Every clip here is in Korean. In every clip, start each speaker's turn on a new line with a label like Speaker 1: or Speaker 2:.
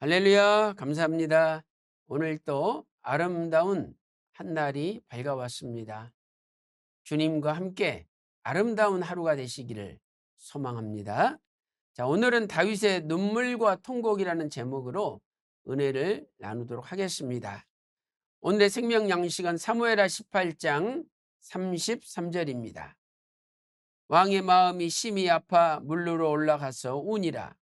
Speaker 1: 할렐루야, 감사합니다. 오늘 또 아름다운 한 날이 밝아왔습니다. 주님과 함께 아름다운 하루가 되시기를 소망합니다. 자, 오늘은 다윗의 눈물과 통곡이라는 제목으로 은혜를 나누도록 하겠습니다. 오늘의 생명 양식은 사무엘하 18장 33절입니다. 왕의 마음이 심히 아파 물루로 올라가서 운이라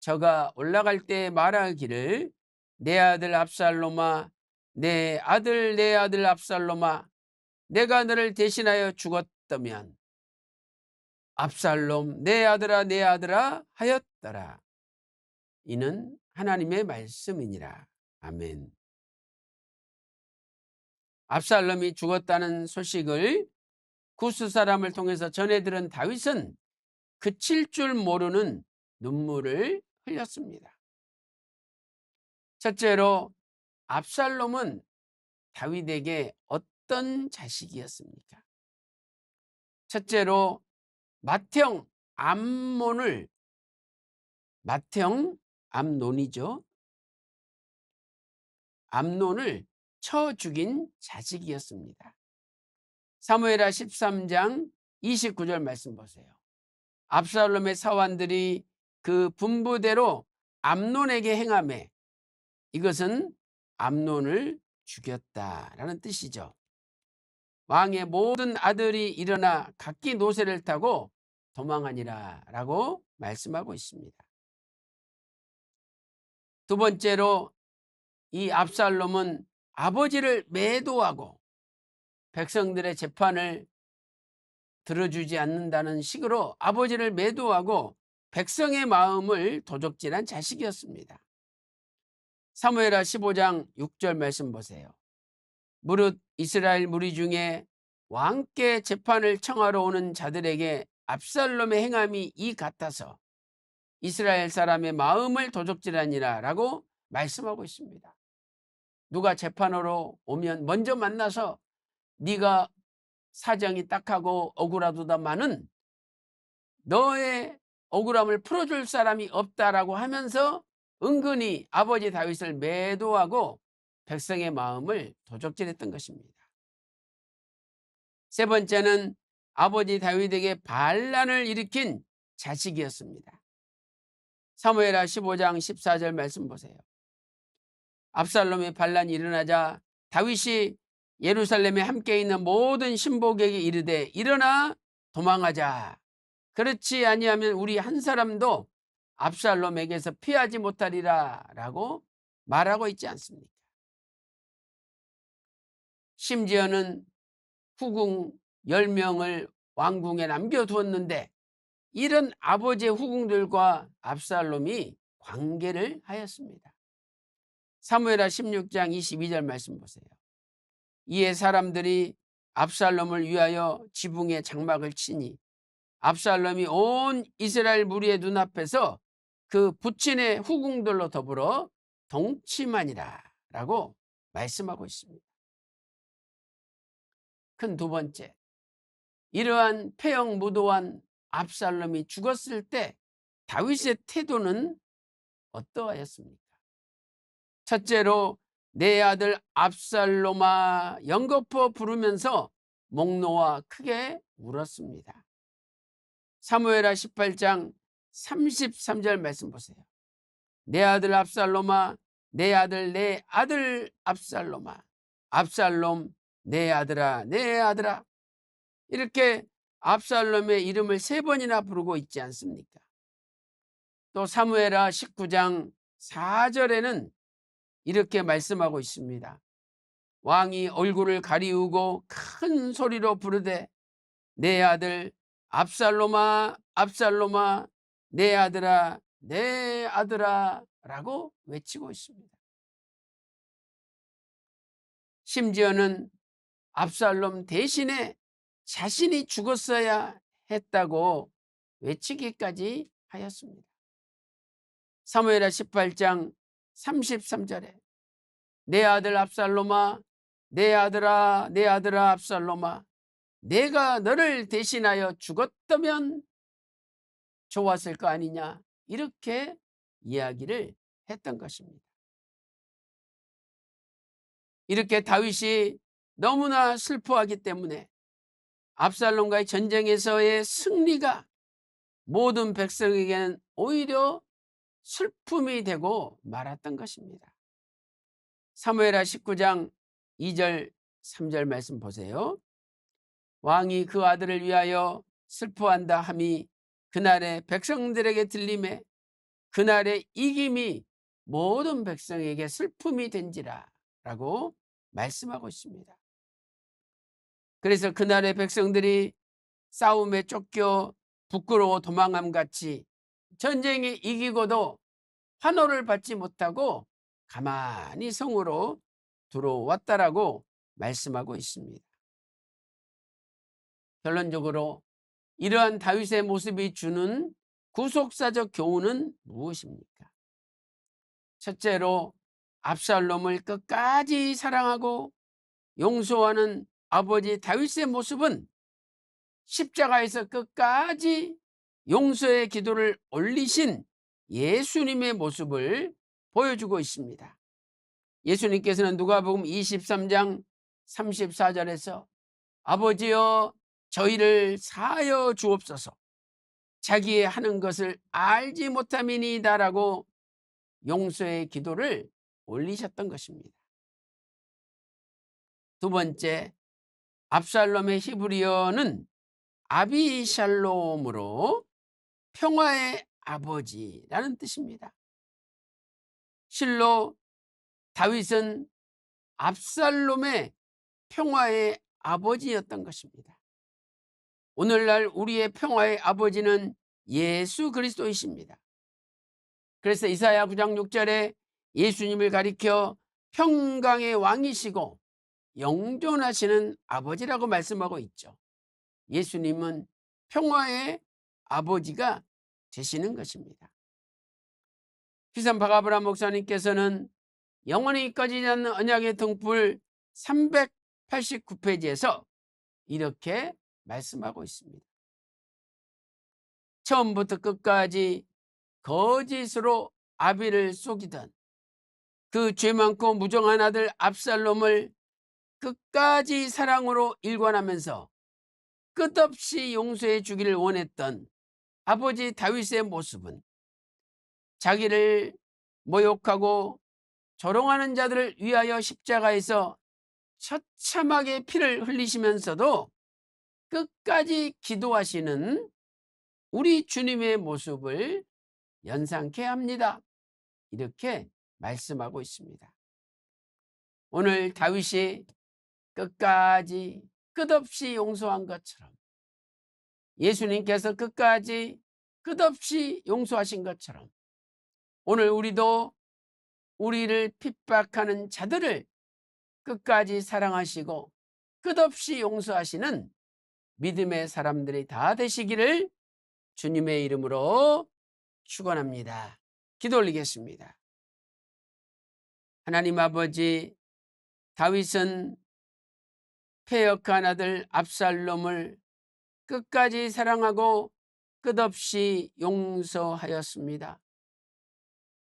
Speaker 1: 저가 올라갈 때 말하기를 내 아들 압살롬아 내 아들 내 아들 압살롬아 내가 너를 대신하여 죽었다면 압살롬 내 아들아 내 아들아 하였더라. 이는 하나님의 말씀이니라. 아멘. 압살롬이 죽었다는 소식을 구스 사람을 통해서 전해 들은 다윗은 그칠 줄 모르는 눈물을 흘렸습니다. 첫째로 압살롬은 다윗에게 어떤 자식이었습니까? 첫째로 맏형 암몬을 맏형 암논이죠. 암논을 쳐 죽인 자식이었습니다. 사무엘하 13장 29절 말씀 보세요. 압살롬의 사원들이 그 분부대로 암론에게 행함에 이것은 암론을 죽였다라는 뜻이죠. 왕의 모든 아들이 일어나 각기 노새를 타고 도망하니라 라고 말씀하고 있습니다. 두 번째로 이 압살롬은 아버지를 매도하고 백성들의 재판을 들어주지 않는다는 식으로 아버지를 매도하고 백성의 마음을 도적질한 자식이었습니다. 사무엘하 15장 6절 말씀 보세요. 무릇 이스라엘 무리 중에 왕께 재판을 청하러 오는 자들에게 압살롬의 행함이 이 같아서 이스라엘 사람의 마음을 도적질하니라 라고 말씀하고 있습니다. 누가 재판으로 오면 먼저 만나서 네가 사정이 딱하고 억울하도다마는 너의 억울함을 풀어줄 사람이 없다라고 하면서 은근히 아버지 다윗을 매도하고 백성의 마음을 도적질했던 것입니다. 세 번째는 아버지 다윗에게 반란을 일으킨 자식이었습니다. 사무엘하 15장 14절 말씀 보세요. 압살롬의 반란이 일어나자 다윗이 예루살렘에 함께 있는 모든 신복에게 이르되 일어나 도망하자 그렇지 아니하면 우리 한 사람도 압살롬에게서 피하지 못하리라 라고 말하고 있지 않습니까? 심지어는 후궁 10명을 왕궁에 남겨두었는데 이런 아버지의 후궁들과 압살롬이 관계를 하였습니다. 사무엘하 16장 22절 말씀 보세요. 이에 사람들이 압살롬을 위하여 지붕에 장막을 치니 압살롬이 온 이스라엘 무리의 눈앞에서 그 부친의 후궁들로 더불어 동침하니라 라고 말씀하고 있습니다. 큰 두 번째, 이러한 폐영무도한 압살롬이 죽었을 때 다윗의 태도는 어떠하였습니까? 첫째로 내 아들 압살롬아 연거푸 부르면서 목 놓아 크게 울었습니다. 사무엘하 18장 33절 말씀 보세요. 내 아들 압살롬아 내 아들 내 아들 압살롬아 압살롬 내 아들아 내 아들아 이렇게 압살롬의 이름을 세 번이나 부르고 있지 않습니까? 또 사무엘하 19장 4절에는 이렇게 말씀하고 있습니다. 왕이 얼굴을 가리우고 큰 소리로 부르되 내 아들 압살롬아 압살롬아 내 아들아 내 아들아 라고 외치고 있습니다. 심지어는 압살롬 대신에 자신이 죽었어야 했다고 외치기까지 하였습니다. 사무엘하 18장 33절에 내 아들 압살롬아 내 아들아 내 아들아 압살롬아 내가 너를 대신하여 죽었다면 좋았을 거 아니냐 이렇게 이야기를 했던 것입니다. 이렇게 다윗이 너무나 슬퍼하기 때문에 압살롬과의 전쟁에서의 승리가 모든 백성에게는 오히려 슬픔이 되고 말았던 것입니다. 사무엘하 19장 2절 3절 말씀 보세요. 왕이 그 아들을 위하여 슬퍼한다 함이 그날의 백성들에게 들림에 그날의 이김이 모든 백성에게 슬픔이 된지라 라고 말씀하고 있습니다. 그래서 그날의 백성들이 싸움에 쫓겨 부끄러워 도망함 같이 전쟁이 이기고도 환호를 받지 못하고 가만히 성으로 들어왔다라고 말씀하고 있습니다. 결론적으로 이러한 다윗의 모습이 주는 구속사적 교훈은 무엇입니까? 첫째로 압살롬을 끝까지 사랑하고 용서하는 아버지 다윗의 모습은 십자가에서 끝까지 용서의 기도를 올리신 예수님의 모습을 보여주고 있습니다. 예수님께서는 누가복음 23장 34절에서 아버지여 저희를 사하여 주옵소서 자기의 하는 것을 알지 못함이니다라고 용서의 기도를 올리셨던 것입니다. 두 번째 압살롬의 히브리어는 아비샬롬으로 평화의 아버지라는 뜻입니다. 실로 다윗은 압살롬의 평화의 아버지였던 것입니다. 오늘날 우리의 평화의 아버지는 예수 그리스도이십니다. 그래서 이사야 9장 6절에 예수님을 가리켜 평강의 왕이시고 영존하시는 아버지라고 말씀하고 있죠. 예수님은 평화의 아버지가 되시는 것입니다. 피산 바가브라 목사님께서는 영원히 꺼지지 않는 언약의 등불 389페이지에서 이렇게 말씀하고 있습니다. 처음부터 끝까지 거짓으로 아비를 속이던 그 죄 많고 무정한 아들 압살롬을 끝까지 사랑으로 일관하면서 끝없이 용서해 주기를 원했던 아버지 다윗의 모습은 자기를 모욕하고 조롱하는 자들을 위하여 십자가에서 처참하게 피를 흘리시면서도 끝까지 기도하시는 우리 주님의 모습을 연상케 합니다. 이렇게 말씀하고 있습니다. 오늘 다윗이 끝까지 끝없이 용서한 것처럼 예수님께서 끝까지 끝없이 용서하신 것처럼 오늘 우리도 우리를 핍박하는 자들을 끝까지 사랑하시고 끝없이 용서하시는 믿음의 사람들이 다 되시기를 주님의 이름으로 축원합니다. 기도 올리겠습니다. 하나님 아버지 다윗은 폐역한 아들 압살롬을 끝까지 사랑하고 끝없이 용서하였습니다.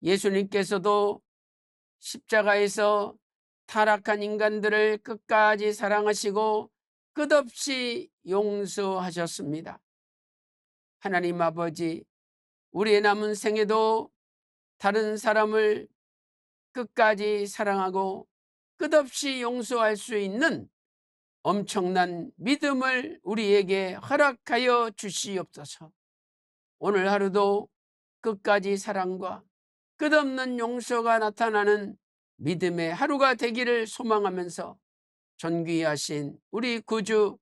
Speaker 1: 예수님께서도 십자가에서 타락한 인간들을 끝까지 사랑하시고 끝없이 용서하셨습니다. 하나님 아버지, 우리의 남은 생에도 다른 사람을 끝까지 사랑하고 끝없이 용서할 수 있는 엄청난 믿음을 우리에게 허락하여 주시옵소서. 오늘 하루도 끝까지 사랑과 끝없는 용서가 나타나는 믿음의 하루가 되기를 소망하면서 존귀하신 우리 구주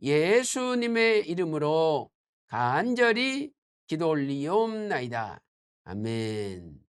Speaker 1: 예수님의 이름으로 간절히 기도 올리옵나이다. 아멘.